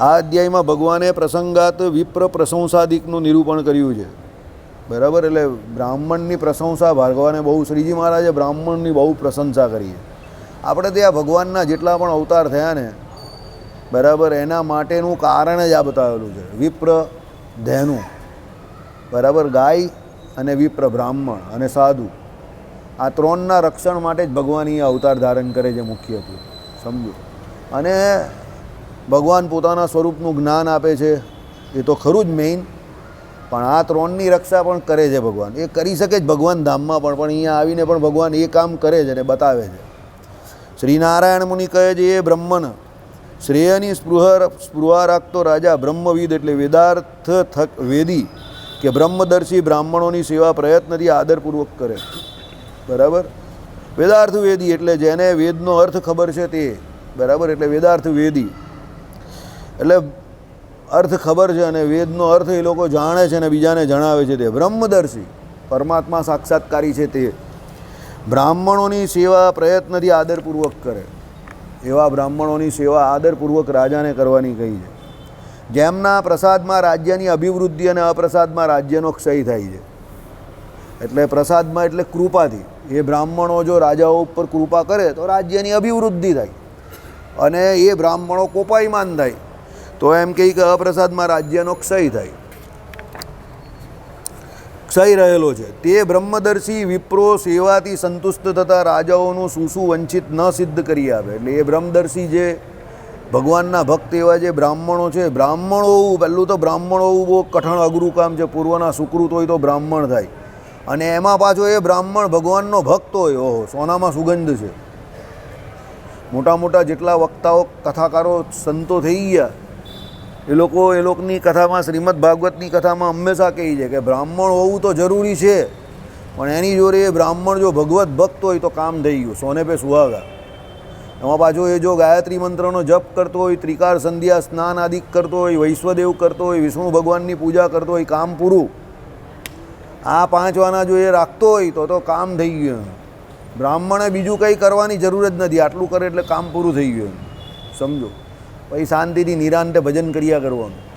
આ અધ્યાયમાં ભગવાને પ્રસંગાત વિપ્ર પ્રશંસાદિકનું નિરૂપણ કર્યું છે. બરાબર? એટલે બ્રાહ્મણની પ્રશંસા ભાગવાને બહુ, શ્રીજી મહારાજે બ્રાહ્મણની બહુ પ્રશંસા કરી છે. આપણે ત્યાં ભગવાનના જેટલા પણ અવતાર થયા ને, બરાબર, એના માટેનું કારણ જ આ બતાવેલું છે. વિપ્ર ધેનુ. બરાબર? ગાય અને વિપ્ર બ્રાહ્મણ અને સાધુ. આ ત્રણના રક્ષણ માટે જ ભગવાન એ અવતાર ધારણ કરે છે મુખ્યત્વે. સમજો? અને ભગવાન પોતાના સ્વરૂપનું જ્ઞાન આપે છે. એ તો ખરું જ મેઇન પણ આ ત્રણની રક્ષા પણ કરે છે ભગવાન. એ કરી શકે જ ભગવાન ધામમાં પણ પણ અહીંયા આવીને પણ ભગવાન એ કામ કરે છે અને બતાવે છે. શ્રી નારાયણ મુનિ કહે છે, એ બ્રહ્મન શ્રેયની સ્પૃહ સ્પૃહા રાખતો રાજા બ્રહ્મવિદ એટલે વેદાર્થ થક, વેદી કે બ્રહ્મદર્શી બ્રાહ્મણોની સેવા પ્રયત્નથી આદરપૂર્વક કરે. બરાબર? વેદાર્થ વેદી એટલે જેને વેદનો અર્થ ખબર છે તે. બરાબર? એટલે વેદાર્થ વેદી. એટલે અર્થ ખબર છે અને વેદનો અર્થ એ લોકો જાણે છે અને બીજાને જણાવે છે તે. બ્રહ્મદર્શી, પરમાત્મા સાક્ષાત્કારી છે તે. બ્રાહ્મણોની સેવા પ્રયત્નથી આદરપૂર્વક કરે. એવા બ્રાહ્મણોની સેવા આદરપૂર્વક રાજાને કરવાની કહી છે. જેમના પ્રસાદમાં રાજ્યની અભિવૃદ્ધિ અને અપ્રસાદમાં રાજ્યનો ક્ષય થાય છે. એટલે પ્રસાદમાં એટલે કૃપાથી. એ બ્રાહ્મણો જો રાજાઓ ઉપર કૃપા કરે તો રાજ્યની અભિવૃદ્ધિ થાય. અને એ બ્રાહ્મણો કોપાયમાન થાય. તો એમ કહે કે અપ્રસાદમાં રાજ્યનો ક્ષય થાય. ક્ષય રહેલો છે. તે બ્રહ્મદર્શી વિપ્રો સેવાથી સંતુષ્ટ થતા રાજાઓનું શું શું વંચિત ન સિદ્ધ કરી આપે. એટલે એ બ્રહ્મદર્શી જે ભગવાનના ભક્ત એવા જે બ્રાહ્મણો છે, બ્રાહ્મણો હોવું પહેલું તો બ્રાહ્મણ હોવું બહુ કઠણ અઘરું કામ છે. પૂર્વના સુકૃત હોય તો બ્રાહ્મણ થાય. અને એમાં પાછો એ બ્રાહ્મણ ભગવાનનો ભક્ત હોય. ઓહો, સોનામાં સુગંધ છે. મોટા મોટા જેટલા વક્તાઓ, કથાકારો સંતો થઈ ગયા. એ લોકો એ લોકોની કથામાં, શ્રીમદ ભાગવતની કથામાં હંમેશા કહે છે કે બ્રાહ્મણ હોવું તો જરૂરી છે. પણ એની જોડે એ બ્રાહ્મણ જો ભગવત ભક્ત હોય તો કામ થઈ ગયું, સોને પે સુહાગા. એમાં પાછો એ જો ગાયત્રી મંત્રનો જપ કરતો હોય, ત્રિકાર સંધ્યા સ્નાન આદિ કરતો હોય, વૈશ્વદેવ કરતો હોય, વિષ્ણુ ભગવાનની પૂજા કરતો હોય, કામ પૂરું. આ પાંચ વાના જો એ રાખતો હોય તો તો કામ થઈ ગયું બ્રાહ્મણે બીજું કંઈ કરવાની જરૂર જ નથી, આટલું કરે એટલે કામ પૂરું થઈ ગયું સમજો? પછી શાંતિથી નિરાંતે ભજન કર્યા કરવાનું.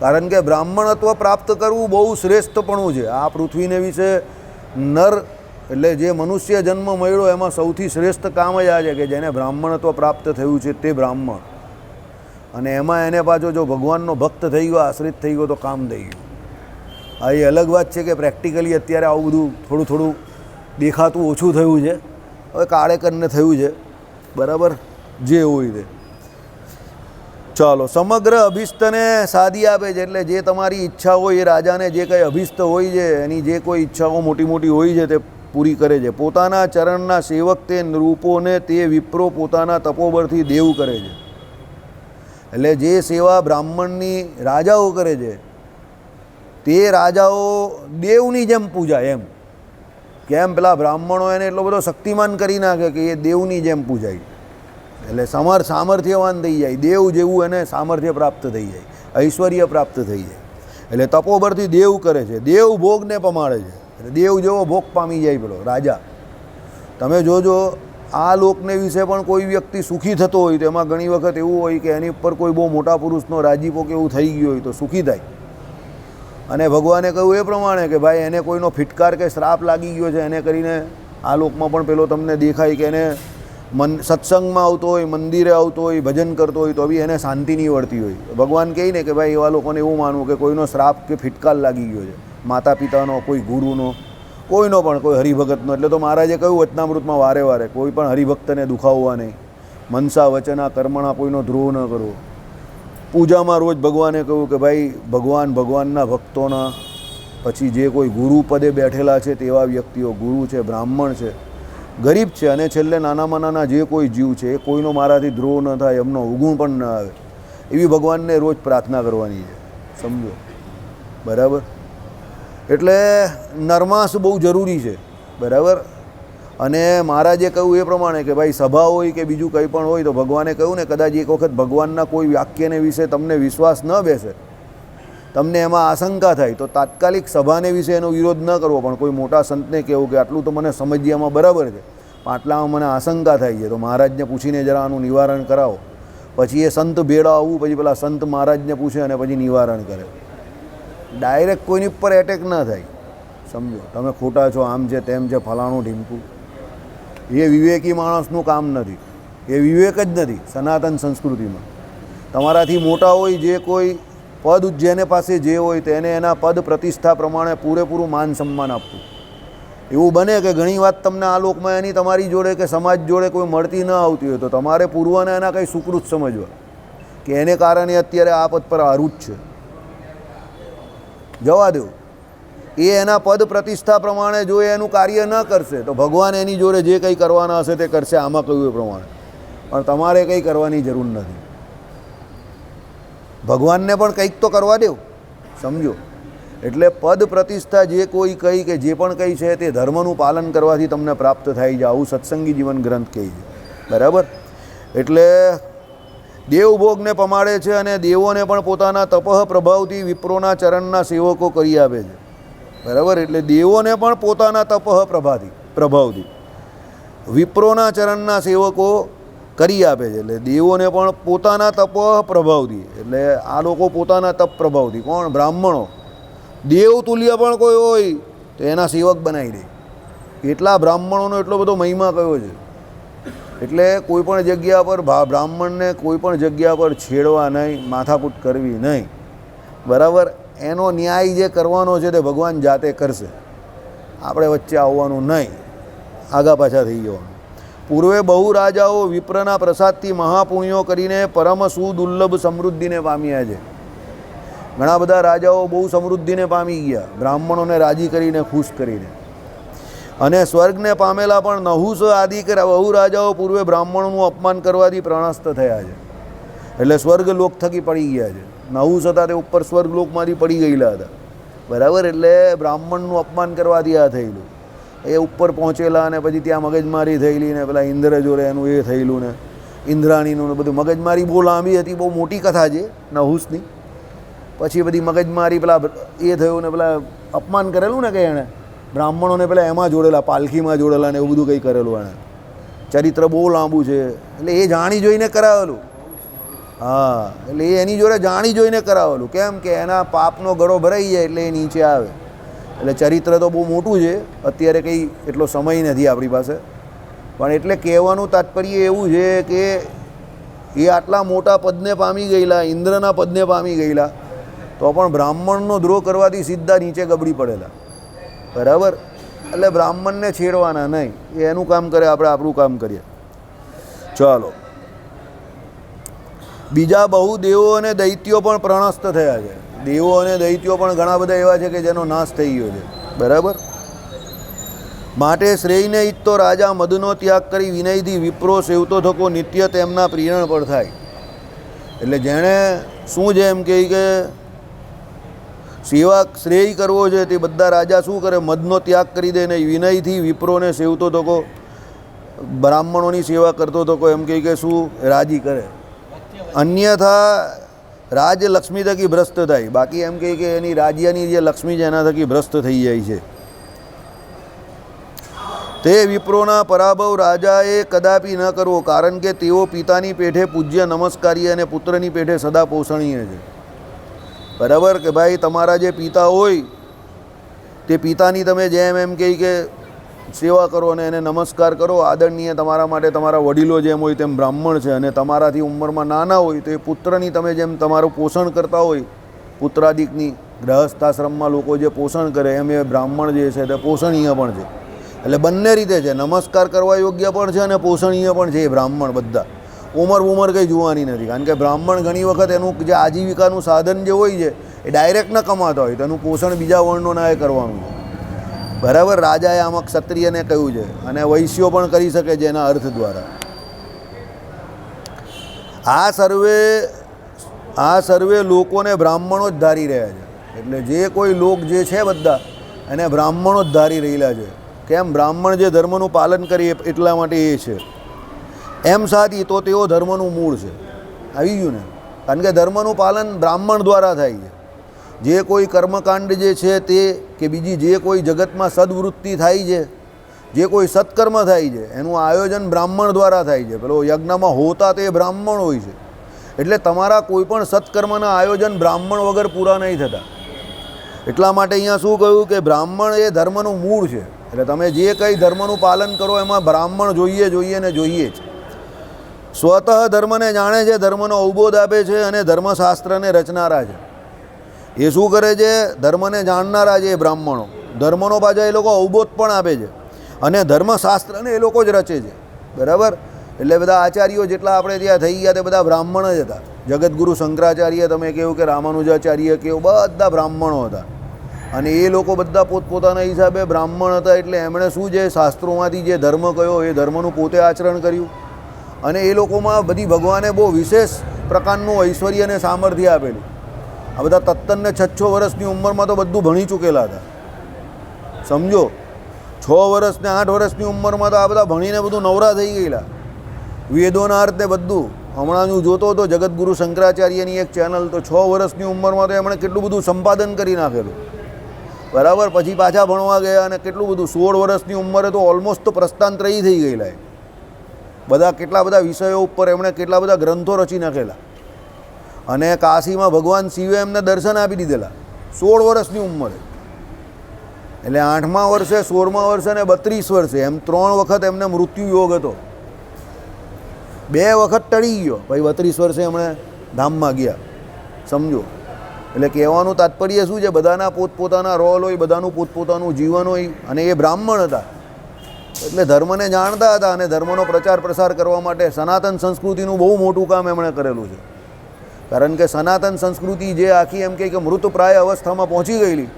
કારણ કે બ્રાહ્મણત્વ પ્રાપ્ત કરવું બહુ શ્રેષ્ઠપણું છે. આ પૃથ્વીને વિશે નર એટલે જે મનુષ્ય જન્મ મળ્યો એમાં સૌથી શ્રેષ્ઠ કામ જ આ છે કે જેને બ્રાહ્મણત્વ પ્રાપ્ત થયું છે તે બ્રાહ્મણ. અને એમાં એને પાછો જો ભગવાનનો ભક્ત થઈ ગયો, આશ્રિત થઈ ગયો, તો કામ થઈ ગયું. આ એ અલગ વાત છે કે પ્રેક્ટિકલી અત્યારે આવું બધું થોડું થોડું દેખાતું ઓછું થયું છે. હવે કાળે કરીને થયું છે. બરાબર? જે હોય તે. ચાલો, સમગ્ર અભિષ્ટને સાદી આપે છે એટલે જે તમારી ઈચ્છા હોય એ રાજાને જે કંઈ અભિષ્ટ હોય છે, એની જે કોઈ ઈચ્છાઓ મોટી મોટી હોય છે તે પૂરી કરે છે. પોતાના ચરણના સેવક તે રૂપોને તે વિપ્રો પોતાના તપોબળથી દેવ કરે છે. એટલે જે સેવા બ્રાહ્મણની રાજાઓ કરે છે, તે રાજાઓ દેવની જેમ પૂજા એમ. કેમ? પેલા બ્રાહ્મણો એને એટલો બધો શક્તિમાન કરી નાખે કે એ દેવની જેમ પૂજાય. એટલે સમર સામર્થ્યવાન થઈ જાય. દેવ જેવું એને સામર્થ્ય પ્રાપ્ત થઈ જાય. ઐશ્વર્ય પ્રાપ્ત થઈ જાય. એટલે તપોબરથી દેવ કરે છે. દેવ ભોગને પમાડે છે. એટલે દેવ જેવો ભોગ પામી જાય પેલો, રાજા. તમે જોજો, આ લોકને વિશે પણ કોઈ વ્યક્તિ સુખી થતો હોય તો એમાં ઘણી વખત એવું હોય કે એની ઉપર કોઈ બહુ મોટા પુરુષનો રાજીપો કે એવું થઈ ગયું હોય તો સુખી થાય. અને ભગવાને કહ્યું એ પ્રમાણે કે ભાઈ, એને કોઈનો ફિટકાર કે શ્રાપ લાગી ગયો છે, એને કરીને આ લોકમાં પણ પેલો તમને દેખાય કે એને મન સત્સંગમાં આવતો હોય, મંદિરે આવતો હોય, ભજન કરતો હોય, તો બી એને શાંતિ નહીં વળતી હોય. ભગવાન કહે ને કે ભાઈ, એવા લોકોને એવું માનવું કે કોઈનો શ્રાપ કે ફિટકાર લાગી ગયો છે. માતા પિતાનો કોઈ ગુરુનો, કોઈનો પણ, કોઈ હરિભગતનો. એટલે તો મહારાજે કહ્યું, વચનામૃતમાં વારે વારે, કોઈ પણ હરિભક્તને દુખાવવા નહીં. મનસા વચના કર્મણા કોઈનો ધ્રુવ ન કરવો પૂજામાં રોજ ભગવાને કહ્યું કે ભાઈ, ભગવાન ભગવાનના ભક્તોના, પછી જે કોઈ ગુરુ પદે બેઠેલા છે તેવા વ્યક્તિઓ, ગુરુ છે, બ્રાહ્મણ છે ગરીબ છે અને છેલ્લે નાનામાં નાના જે કોઈ જીવ છે, એ કોઈનો મારાથી દ્રોહ ન થાય, એમનો ઉગુણ પણ ન આવે. એવી ભગવાનને રોજ પ્રાર્થના કરવાની છે. સમજો? બરાબર? એટલે નરમાશ બહુ જરૂરી છે. બરાબર? અને મહારાજે કહ્યું એ પ્રમાણે કે ભાઈ સભા હોય કે બીજું કંઈ પણ હોય તો ભગવાને કહ્યું ને, કદાચ એક વખત ભગવાનના કોઈ વાક્યને વિશે તમને વિશ્વાસ ન બેસે તમને એમાં આશંકા થાય તો તાત્કાલિક સભાને વિશે એનો વિરોધ ન કરવો, પણ કોઈ મોટા સંતને કહેવું કે આટલું તો મને સમજ્યામાં બરાબર છે, પણ આટલામાં મને આશંકા થાય છે. તો મહારાજને પૂછીને જરા આનું નિવારણ કરાવો. પછી એ સંત ભેળા આવવું, પછી પેલા સંત મહારાજને પૂછે અને પછી નિવારણ કરે. ડાયરેક્ટ કોઈની ઉપર એટેક ના થાય. સમજો, તમે ખોટા છો, આમ છે, તેમ છે, ફલાણું ઢીમકું એ વિવેકી માણસનું કામ નથી. એ વિવેક જ નથી, સનાતન સંસ્કૃતિમાં. તમારાથી મોટા હોય જે કોઈ પદ જેને પાસે જે હોય તેને એના પદ પ્રતિષ્ઠા પ્રમાણે પૂરેપૂરું માન સન્માન આપવું. એવું બને કે ઘણી વાત તમને આ લોકમાં એની તમારી જોડે કે સમાજ જોડે કોઈ મળતી ન આવતી હોય તો તમારે પૂર્વને એના કંઈ સુકૃત સમજવા. કે એને કારણે અત્યારે આ પદ પર આરૂઢ છે. જવા દો. એ એના પદ પ્રતિષ્ઠા પ્રમાણે જો એનું કાર્ય ન કરશે, તો ભગવાન એની જોડે જે કંઈ કરવાના હશે તે કરશે આમાં કહ્યું એ પ્રમાણે. પણ તમારે કંઈ કરવાની જરૂર નથી. ભગવાનને પણ કંઈક તો કરવા દેવ સમજો એટલે પદ પ્રતિષ્ઠા જે કોઈ કહી કે જે પણ કહી છે તે ધર્મનું પાલન કરવાથી તમને પ્રાપ્ત થાય છે. આવું સત્સંગી જીવન ગ્રંથ કહે છે. બરાબર? એટલે દેવભોગને પમાડે છે અને દેવોને પણ પોતાના તપહ પ્રભાવથી વિપ્રોના ચરણના સેવકો કરી આપે છે. બરાબર? એટલે દેવોને પણ પોતાના તપહ પ્રભાથી પ્રભાવથી. વિપ્રોના ચરણના સેવકો કરી આપે છે. એટલે દેવોને પણ પોતાના તપ પ્રભાવથી. એટલે આ લોકો પોતાના તપ પ્રભાવથી. કોણ? બ્રાહ્મણો. દેવ તુલ્ય પણ કોઈ હોય તો એના સેવક બનાવી દે. એટલા બ્રાહ્મણોનો એટલો બધો મહિમા કયો છે. એટલે કોઈ પણ જગ્યા પર બ્રાહ્મણને કોઈ પણ જગ્યા પર છેડવા નહીં, માથાકૂટ કરવી નહીં. બરાબર? એનો ન્યાય જે કરવાનો છે તે ભગવાન જાતે કરશે. આપણે વચ્ચે આવવાનું નહીં. આગા પાછા થઈ જવાનું. પૂર્વે બહુ રાજાઓ વિપ્રના પ્રસાદથી મહાપુણ્યો કરીને પરમ સુદુર્લભ સમૃદ્ધિને પામ્યા છે. ઘણા બધા રાજાઓ બહુ સમૃદ્ધિને પામી ગયા, બ્રાહ્મણોને રાજી કરીને, ખુશ કરીને. અને સ્વર્ગને પામેલા પણ નહુસ આદિ કર્યા, બહુ રાજાઓ પૂર્વે બ્રાહ્મણોનું અપમાન કરવાથી પ્રણસ્ત થયા છે. એટલે સ્વર્ગ લોક થકી પડી ગયા છે. નહુસ હતા તે ઉપર સ્વર્ગ લોકમાંથી પડી ગયેલા હતા. બરાબર? એટલે બ્રાહ્મણનું અપમાન કરવાથી આ થયેલું. એ ઉપર પહોંચેલા અને પછી ત્યાં મગજમારી થયેલી ને પેલા ઇન્દ્ર જોડે એનું એ થયેલું ને. ઇન્દ્રાણીનું ને બધું. મગજમારી બહુ લાંબી હતી, બહુ મોટી કથા છે, નહુસની. પછી બધી મગજમારી પેલા એ થયું ને પેલા અપમાન કરેલું ને કે એણે? બ્રાહ્મણોને પેલા એમાં જોડેલા, પાલખીમાં જોડેલા ને એવું બધું કંઈ કરેલું એણે. ચરિત્ર બહુ લાંબુ છે, એટલે એ જાણી જોઈને કરાવેલું. હા, એટલે એની જોડે જાણી જોઈને કરાવેલું. કેમ કે એના પાપનો ગળો ભરાઈ જાય એટલે એ નીચે આવે. એટલે ચરિત્ર તો બહુ મોટું છે. અત્યારે કંઈ એટલો સમય નથી આપણી પાસે. પણ એટલે કહેવાનું તાત્પર્ય એવું છે કે એ આટલા મોટા પદને પામી ગયેલા, ઇન્દ્રના પદને પામી ગયેલા, તો પણ બ્રાહ્મણનો દ્રોહ કરવાથી સીધા નીચે ગબડી પડેલા. બરાબર? એટલે બ્રાહ્મણને છેડવાના નહીં. એ એનું કામ કરે, આપણે આપણું કામ કરીએ. ચાલો. બીજા બહુ દેવો અને દૈત્યો પણ પ્રણસ્ત થયા છે. દેવો અને દૈત્યો પણ ઘણા બધા એવા છે કે જેનો નાશ થઈ ગયો છે. બરાબર? માટે શ્રેયને તો રાજા મદનો ત્યાગ કરી વિનયથી વિપ્રો સેવતો થકો નિત્ય તેમના પ્રિયણ પર થાય. એટલે જેણે શું છે એમ કહે કે સેવા શ્રેય કરવો છે તે બધા રાજા શું કરે? મદનો ત્યાગ કરી દે ને વિનયથી વિપ્રોને સેવતો થકો, બ્રાહ્મણોની સેવા કરતો થકો એમ કહે કે શું? રાજી કરે. અન્યથા રાજ લક્ષ્મી થકી ભ્રષ્ટ થાય. બાકી એમ કહે કે એની રાજ્યની જે લક્ષ્મી છે એના થકી ભ્રષ્ટ થઈ જાય છે. તે વિપ્રોના પરાભવ રાજાએ કદાપી ન કરવો, કારણ કે તેઓ પિતાની પેઠે પૂજ્ય નમસ્કારી અને પુત્રની પેઠે સદા પોષણીય છે. બરાબર કે ભાઈ તમારા જે પિતા હોય, તે પિતાની તમે જેમ એમ કહી કે સેવા કરો અને એને નમસ્કાર કરો. આદરણીય તમારા માટે તમારા વડીલો જેમ હોય તેમ બ્રાહ્મણ છે અને તમારાથી ઉંમરમાં નાના હોય તો એ પુત્રની તમે જેમ તમારું પોષણ કરતા હોય, પુત્રાદિકની ગ્રહસ્થાશ્રમમાં લોકો જે પોષણ કરે એમ એ બ્રાહ્મણ જે છે તે પોષણીય પણ છે. એટલે બંને રીતે છે. નમસ્કાર કરવા યોગ્ય પણ છે અને પોષણીય પણ છે એ બ્રાહ્મણ બધા. ઉંમર ઉંમર કંઈ જોવાની નથી. કારણ કે બ્રાહ્મણ ઘણી વખત એનું જે આજીવિકાનું સાધન જે હોય છે, એ ડાયરેક્ટ ન કમાતા હોય તો એનું પોષણ બીજા વર્ણોના એ કરવાનું. બરાબર રાજાએ આમાં ક્ષત્રિયને કહ્યું છે અને વૈશ્યો પણ કરી શકે છે એના અર્થ દ્વારા. આ સર્વે આ સર્વે લોકોને બ્રાહ્મણો જ ધારી રહ્યા છે. એટલે જે કોઈ લોક જે છે બધા, એને બ્રાહ્મણો જ ધારી રહેલા છે. કેમ? બ્રાહ્મણ જે ધર્મનું પાલન કરીએ એટલા માટે એ છે. એમ સાથી તો તેઓ ધર્મનું મૂળ છે. આવી ગયું ને? કારણ કે ધર્મનું પાલન બ્રાહ્મણ દ્વારા થાય છે. જે કોઈ કર્મકાંડ જે છે તે કે બીજી જે કોઈ જગતમાં સદવૃત્તિ થાય છે, જે કોઈ સત્કર્મ થાય છે, એનું આયોજન બ્રાહ્મણ દ્વારા થાય છે. પેલો યજ્ઞમાં હોતા તે બ્રાહ્મણ હોય છે. એટલે તમારા કોઈ પણ સત્કર્મના આયોજન બ્રાહ્મણ વગર પૂરા નહીં થતા. એટલા માટે અહીંયા શું કહ્યું કે બ્રાહ્મણ એ ધર્મનું મૂળ છે. એટલે તમે જે કંઈ ધર્મનું પાલન કરો એમાં બ્રાહ્મણ જોઈએ જોઈએ ને જોઈએ જ. સ્વતઃ ધર્મને જાણે છે, ધર્મનો અવબોધ આપે છે અને ધર્મશાસ્ત્રને રચનારા છે. એ શું કરે છે? ધર્મને જાણનારા છે એ બ્રાહ્મણો. ધર્મનો પાછા એ લોકો અવબોધ પણ આપે છે. અને ધર્મશાસ્ત્રને એ લોકો જ રચે છે. બરાબર? એટલે બધા આચાર્યો જેટલા આપણે ત્યાં થઈ ગયા તે બધા બ્રાહ્મણ જ હતા. જગતગુરુ શંકરાચાર્ય તમે કહ્યું કે રામાનુજાચાર્ય કેવું બધા બ્રાહ્મણો હતા. અને એ લોકો બધા પોતપોતાના હિસાબે બ્રાહ્મણ હતા એટલે એમણે શું છે? શાસ્ત્રોમાંથી જે ધર્મ કયો એ ધર્મનું પોતે આચરણ કર્યું. અને એ લોકોમાં બધી ભગવાને બહુ વિશેષ પ્રકારનું ઐશ્વર્ય અને સામર્થ્ય આપેલું. આ બધા તત્તનને છ છ વર્ષની ઉંમરમાં તો બધું ભણી ચૂકેલા હતા. સમજો? છ વર્ષ ને આઠ વર્ષની ઉંમરમાં તો આ બધા ભણીને બધું નવરા થઈ ગયેલા. વેદોના અર્થ બધું. હમણાં હું જોતો હતો જગતગુરુ શંકરાચાર્યની એક ચેનલ તો છ વર્ષની ઉંમરમાં તો એમણે કેટલું બધું સંપાદન કરી નાખેલું. બરાબર? પછી પાછા ભણવા ગયા અને કેટલું બધું સોળ વર્ષની ઉંમરે તો ઓલમોસ્ટ તો પ્રસ્થાંતરયી થઈ ગયેલા બધા કેટલા બધા વિષયો ઉપર એમણે કેટલા બધા ગ્રંથો રચી નાખેલા. અને કાશીમાં ભગવાન શિવે એમને દર્શન આપી દીધેલા. સોળ વર્ષની ઉંમરે. એટલે આઠમા વર્ષે, સોળમા વર્ષે અને બત્રીસ વર્ષે એમ ત્રણ વખત એમને મૃત્યુ યોગ હતો. બે વખત ટળી ગયો. પછી બત્રીસ વર્ષે એમણે ધામમાં ગયા. સમજો. એટલે કહેવાનું તાત્પર્ય શું છે? બધાના પોતપોતાના રોલ હોય, બધાનું પોતપોતાનું જીવન હોય અને એ બ્રાહ્મણ હતા. એટલે ધર્મને જાણતા હતા અને ધર્મનો પ્રચાર પ્રસાર કરવા માટે સનાતન સંસ્કૃતિનું બહુ મોટું કામ એમણે કરેલું છે. કારણ કે સનાતન સંસ્કૃતિ જે આખી એમ કે મૃતપ્રાય અવસ્થામાં પહોંચી ગયેલી,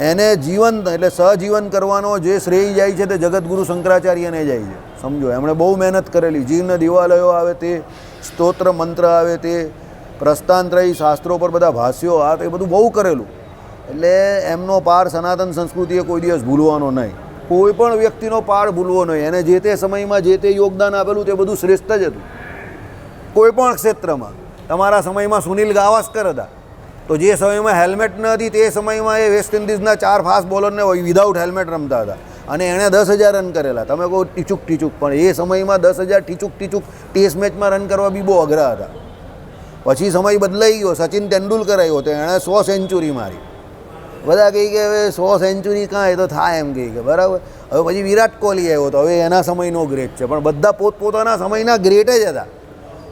એને જીવન, એટલે સહજીવન કરવાનો જે શ્રેય જાય છે તે જગતગુરુ શંકરાચાર્યને જાય છે. સમજો, એમણે બહુ મહેનત કરેલી. જીર્ણ દિવાલયો આવે તે, સ્તોત્ર મંત્ર આવે તે પ્રસ્તાંતરય શાસ્ત્રો પર બધા ભાષ્યો આ તે બધું બહુ કરેલું. એટલે એમનો પાર સનાતન સંસ્કૃતિએ કોઈ દિવસ ભૂલવાનો નહીં. કોઈ પણ વ્યક્તિનો પાર ભૂલવો નહીં. એને જે તે સમયમાં જે તે યોગદાન આપેલું તે બધું શ્રેષ્ઠ જ હતું. કોઈ પણ ક્ષેત્રમાં. તમારા સમયમાં સુનિલ ગાવસ્કર હતા. તો જે સમયમાં હેલ્મેટ ન હતી, તે સમયમાં એ વેસ્ટ ઇન્ડિઝના ચાર ફાસ્ટ બોલરને વિધાઉટ હેલ્મેટ રમતા હતા. અને એણે દસ હજાર રન કરેલા. તમે કહો ટીચુક ટીચુક, પણ એ સમયમાં દસ હજાર ટીચુક ટીચુક ટેસ્ટ મેચમાં રન કરવા બી બહુ અઘરા હતા. પછી સમય બદલાઈ ગયો, સચિન તેંડુલકર આવ્યો તો એણે સો સેન્ચુરી મારી. બધા કહી કે હવે સો સેન્ચુરી કાં એ તો થાય એમ કહે કે બરાબર. હવે પછી વિરાટ કોહલી આવ્યો તો હવે એના સમયનો ગ્રેટ છે. પણ બધા પોતપોતાના સમયના ગ્રેટ જ હતા.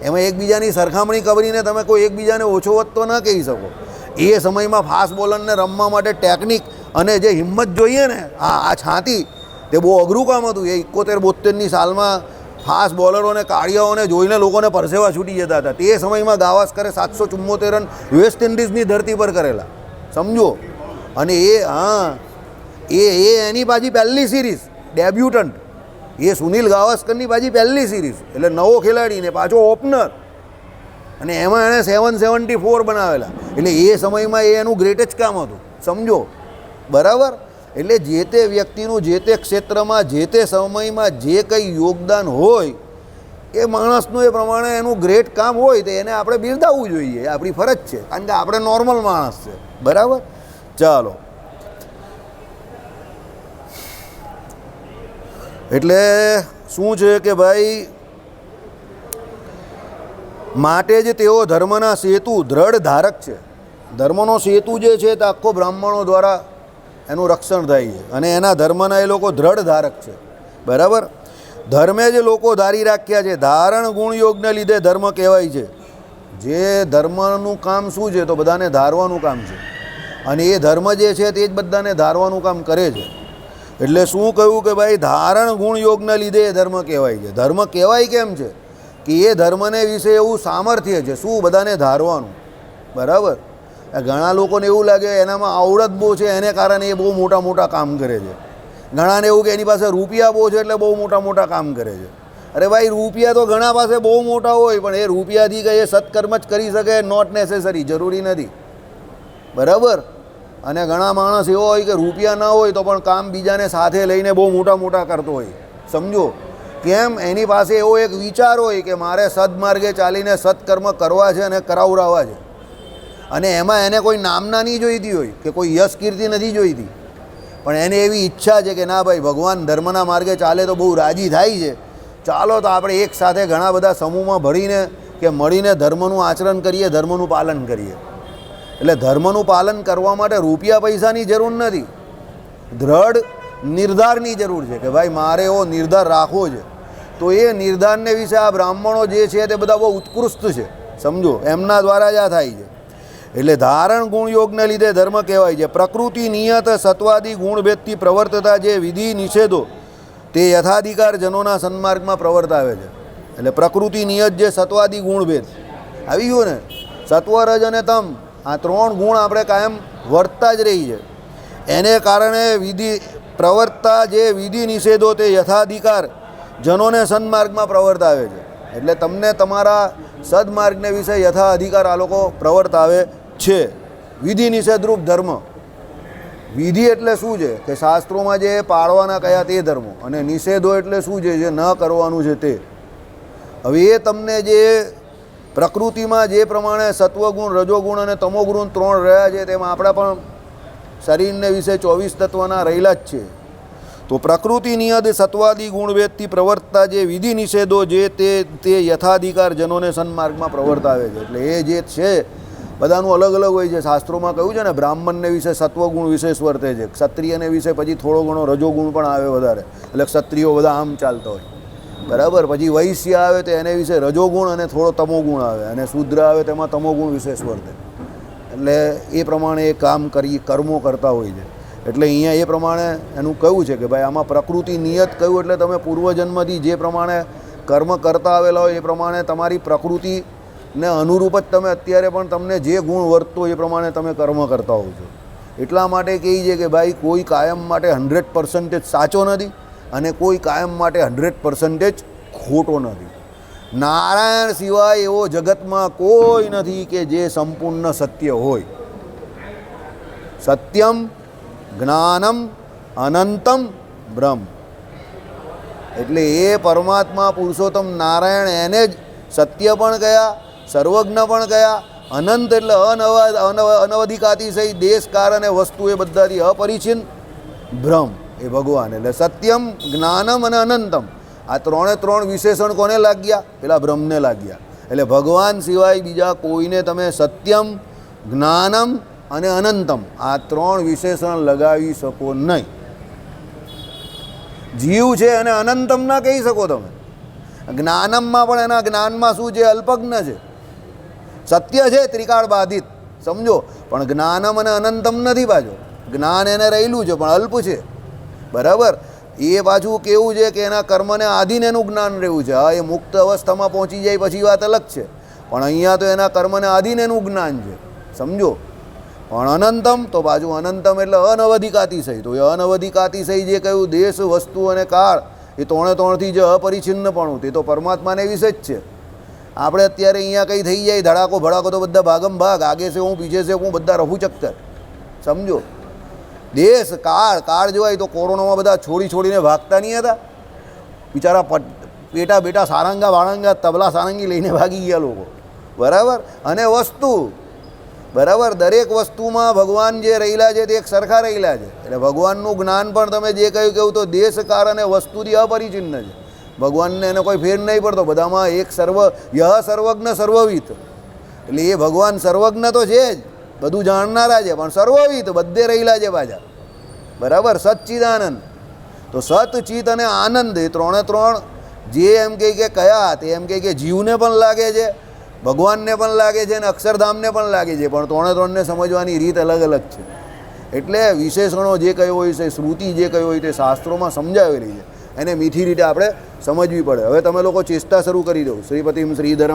એમાં એકબીજાની સરખામણી કરીને તમે કોઈ એકબીજાને ઓછો વધતો ન કહી શકો. એ સમયમાં ફાસ્ટ બોલરને રમવા માટે ટેકનિક અને જે હિંમત જોઈએ ને આ આ છાતી, તે બહુ અઘરું કામ હતું. એ એકોતેર બોતેરની સાલમાં ફાસ્ટ બોલરોને, કાળિયાઓને જોઈને લોકોને પરસેવા છૂટી જતા હતા. તે સમયમાં ગાવાસ્કરે સાતસો ચુમ્મોતેર રન વેસ્ટ ઇન્ડિઝની ધરતી પર કરેલા. સમજો? અને એ, હા, એ એ એની પાછી પહેલી સિરીઝ ડેબ્યુટન્ટ. એ સુનિલ ગાવસ્કરની પાછી પહેલી સિરીઝ એટલે નવો ખેલાડી ને પાછો ઓપનર અને એમાં એણે સેવન સેવન્ટી ફોર બનાવેલા. એટલે એ સમયમાં એ એનું ગ્રેટ જ કામ હતું. સમજો? બરાબર? એટલે જે તે વ્યક્તિનું, જે તે ક્ષેત્રમાં, જે તે સમયમાં જે કંઈ યોગદાન હોય, એ માણસનું એ પ્રમાણે એનું ગ્રેટ કામ હોય તો એને આપણે બિરદાવવું જોઈએ. આપણી ફરજ છે. કારણ કે આપણે નોર્મલ માણસ છે. બરાબર? ચાલો. એટલે શું છે કે ભાઈ, માટે જ તેઓ ધર્મના સેતુ દ્રઢ ધારક છે. ધર્મનો સેતુ જે છે તે આખો બ્રાહ્મણો દ્વારા એનું રક્ષણ થાય છે અને એના ધર્મના એ લોકો દ્રઢ ધારક છે. બરાબર? ધર્મે જ લોકો ધારી રાખ્યા છે. ધારણ ગુણ યોગને લીધે ધર્મ કહેવાય છે. જે ધર્મનું કામ શું છે તો બધાને ધારવાનું કામ છે. અને એ ધર્મ જે છે તે જ બધાને ધારવાનું કામ કરે છે. એટલે શું કહ્યું કે ભાઈ ધારણ ગુણ યોગને લીધે એ ધર્મ કહેવાય છે. ધર્મ કહેવાય કેમ છે? કે એ ધર્મને વિશે એવું સામર્થ્ય છે. શું? બધાને ધારવાનું. બરાબર? ઘણા લોકોને એવું લાગે એનામાં આવડત બહુ છે, એને કારણે એ બહુ મોટા મોટા કામ કરે છે. ઘણાને એવું કે એની પાસે રૂપિયા બહુ છે એટલે બહુ મોટા મોટા કામ કરે છે. અરે ભાઈ, રૂપિયા તો ઘણા પાસે બહુ મોટા હોય, પણ એ રૂપિયાથી કંઈ સત્કર્મ જ કરી શકે? નોટ નેસેસરી જરૂરી નથી. બરાબર? અને ઘણા માણસ એવો હોય કે રૂપિયા ન હોય તો પણ કામ બીજાને સાથે લઈને બહુ મોટા મોટા કરતો હોય. સમજો? કેમ? એની પાસે એવો એક વિચાર હોય કે મારે સદમાર્ગે ચાલીને સત્કર્મ કરવા છે અને કરાવડાવવા છે. અને એમાં એને કોઈ નામના નહીં જોઈતી હોય, કે કોઈ યશ કીર્તિ નથી જોઈતી. પણ એને એવી ઈચ્છા છે કે ના ભાઈ, ભગવાન ધર્મના માર્ગે ચાલે તો બહુ રાજી થાય છે. ચાલો તો આપણે એક સાથે ઘણા બધા સમૂહમાં ભળીને કે મળીને ધર્મનું આચરણ કરીએ, ધર્મનું પાલન કરીએ. એટલે ધર્મનું પાલન કરવા માટે રૂપિયા પૈસાની જરૂર નથી. દ્રઢ નિર્ધારની જરૂર છે કે ભાઈ મારે એવો નિર્ધાર રાખવો છે. તો એ નિર્ધારને વિશે આ બ્રાહ્મણો જે છે તે બધા બહુ ઉત્કૃષ્ટ છે. સમજો, એમના દ્વારા જ આ થાય છે. એટલે ધારણ ગુણયોગને લીધે ધર્મ કહેવાય છે. પ્રકૃતિ, નિયત, સત્વાદી ગુણભેદથી પ્રવર્તતા જે વિધિ, નિષેધો તે યથાધિકાર જનોના સન્માર્ગમાં પ્રવર્તાવે છે. એટલે પ્રકૃતિ, નિયત જે સત્વાદી, ગુણભેદ. આવી ગયું ને? સત્વરજ અને તમ. આ ત્રણ ગુણ આપણે કાયમ વર્તતા જ રહી છે. એને કારણે વિધિ પ્રવર્તતા જે વિધિ નિષેધો તે યથાધિકાર જનોને સન્માર્ગમાં પ્રવર્તાવે છે. એટલે તમને તમારા સદમાર્ગને વિશે યથા અધિકાર આ લોકો પ્રવર્તાવે છે. વિધિ નિષેધરૂપ ધર્મ. વિધિ એટલે શું છે? કે શાસ્ત્રોમાં જે પાળવાના કયા તે ધર્મો અને નિષેધો એટલે શું છે? જે ન કરવાનું છે તે. હવે એ તમને જે પ્રકૃતિમાં જે પ્રમાણે સત્વગુણ, રજોગુણ અને તમોગુણ ત્રણ રહ્યા છે, તેમાં આપણા પણ શરીરને વિશે ચોવીસ તત્વના રહેલા જ છે. તો પ્રકૃતિ નિયત સત્વાદી ગુણવેદથી પ્રવર્તતા જે વિધિ નિષેધો જે તે તે યથાધિકાર જનોને સન્માર્ગમાં પ્રવર્તાવે છે. એટલે એ જે છે, બધાનું અલગ અલગ હોય છે. શાસ્ત્રોમાં કહ્યું છે ને, બ્રાહ્મણને વિશે સત્વગુણ વિશેષ વર્તે છે. ક્ષત્રિયને વિશે પછી થોડો ઘણો રજોગુણ પણ આવે વધારે. એટલે ક્ષત્રિયો બધા આમ ચાલતા હોય. બરાબર? પછી વૈશ્ય આવે તો એને વિશે રજોગુણ અને થોડો તમોગુણ આવે અને શુદ્ર આવે તેમાં તમોગુણ વિશેષ વર્તે એટલે એ પ્રમાણે એ કામ કરી, કર્મો કરતા હોય છે. એટલે અહીંયા એ પ્રમાણે એનું કહ્યું છે કે ભાઈ આમાં પ્રકૃતિ નિયત કહ્યું એટલે તમે પૂર્વજન્મથી જે પ્રમાણે કર્મ કરતા આવેલા હોય એ પ્રમાણે તમારી પ્રકૃતિને અનુરૂપ જ તમે અત્યારે પણ તમને જે ગુણ વર્તતો એ પ્રમાણે તમે કર્મ કરતા હોવ છો. એટલા માટે કહે છે કે ભાઈ કોઈ કાયમ માટે હંડ્રેડ પર્સન્ટેજ સાચો નથી. અને કોઈ કાયમ માટે હંડ્રેડ પર્સન્ટેજ ખોટો નથી. નારાયણ સિવાય એવો જગતમાં કોઈ નથી કે જે સંપૂર્ણ સત્ય હોય. સત્યમ, જ્ઞાનમ, અનંતમ, બ્રહ્મ. એટલે એ પરમાત્મા પુરુષોત્તમ નારાયણ એને જ સત્ય પણ કયા સર્વજ્ઞ પણ કયા અનંત એટલે અનવા, અનવ- અનવધિકાતિશય દેશ કારણે વસ્તુ એ બધાથી અપરિચિન બ્રહ્મ. એ ભગવાન. એટલે સત્યમ, જ્ઞાનમ અને અનંતમ. આ ત્રણે ત્રણ વિશેષણ કોને લાગ્યા? પેલા બ્રહ્મને લાગ્યા. એટલે ભગવાન સિવાય બીજા કોઈને તમે સત્યમ, જ્ઞાનમ અને અનંતમ આ ત્રણ વિશેષણ લગાવી શકો નહીં. જીવ છે અને અનંતમ ના કહી શકો તમે. જ્ઞાનમમાં પણ એના જ્ઞાનમાં શું છે? અલ્પજ્ઞ છે. સત્ય છે, ત્રિકાળ બાધિત. સમજો? પણ જ્ઞાનમ અને અનંતમ નથી પાછો. જ્ઞાન એને રહેલું છે, પણ અલ્પ છે. બરાબર? એ પાછું કેવું છે કે એના કર્મને આધીન એનું જ્ઞાન રહેવું છે. હા, એ મુક્ત અવસ્થામાં પહોંચી જાય પછી વાત અલગ છે. પણ અહીંયા તો એના કર્મને આધીન એનું જ્ઞાન છે. સમજો? પણ અનંતમ, તો પાછું અનંતમ એટલે અનવધિકાતિશય. તો એ અનવધિકાતિશય જે કહ્યું, દેશ, વસ્તુ અને કાળ, એ ત્રણે ત્રણથી જે અપરિછિન્નપણું તે તો પરમાત્માને વિશે જ છે. આપણે અત્યારે અહીંયા કંઈ થઈ જાય, ધડાકો ભડાકો તો બધા ભાગમ ભાગ. આગે છે હું પીછે છે હું, બધા રહું ચક્કર. સમજો? દેશ, કાળ કાળ જોવાય તો કોરોનામાં બધા છોડી છોડીને ભાગતા નહીં હતા. બિચારા પટ બેટા સારંગા, વાળંગા, તબલા સારંગી લઈને ભાગી ગયા લોકો. બરાબર? અને વસ્તુ, બરાબર? દરેક વસ્તુમાં ભગવાન જે રહેલા છે તે એક સરખા રહેલા છે. એટલે ભગવાનનું જ્ઞાન પણ તમે જે કહ્યું કેવું તો દેશ કાળ અને વસ્તુથી અપરિચિન્ન છે. ભગવાનને એને કોઈ ફેર નહીં પડતો. બધામાં એક સર્વ, યહ સર્વજ્ઞ સર્વવિત. એટલે એ ભગવાન સર્વજ્ઞ તો છે જ. બધું જાણનારા છે, પણ સર્વવિત બધે રહેલા છે પાછા. બરાબર? સચ્ચિદાનંદ. તો સત ચિત અને આનંદ એ ત્રણે ત્રણ જે એમ કહે કે કયા તે એમ કહે કે જીવને પણ લાગે છે, ભગવાનને પણ લાગે છે અને અક્ષરધામને પણ લાગે છે, પણ ત્રણે ત્રણને સમજવાની રીત અલગ અલગ છે. એટલે વિશેષણો જે કયો હોય છે, શ્રુતિ જે કયો હોય તે શાસ્ત્રોમાં સમજાવેલી છે. એને મીઠી રીતે આપણે સમજવી પડે. હવે તમે લોકો ચેષ્ટા શરૂ કરી દો. શ્રીપતિમ શ્રીધરમ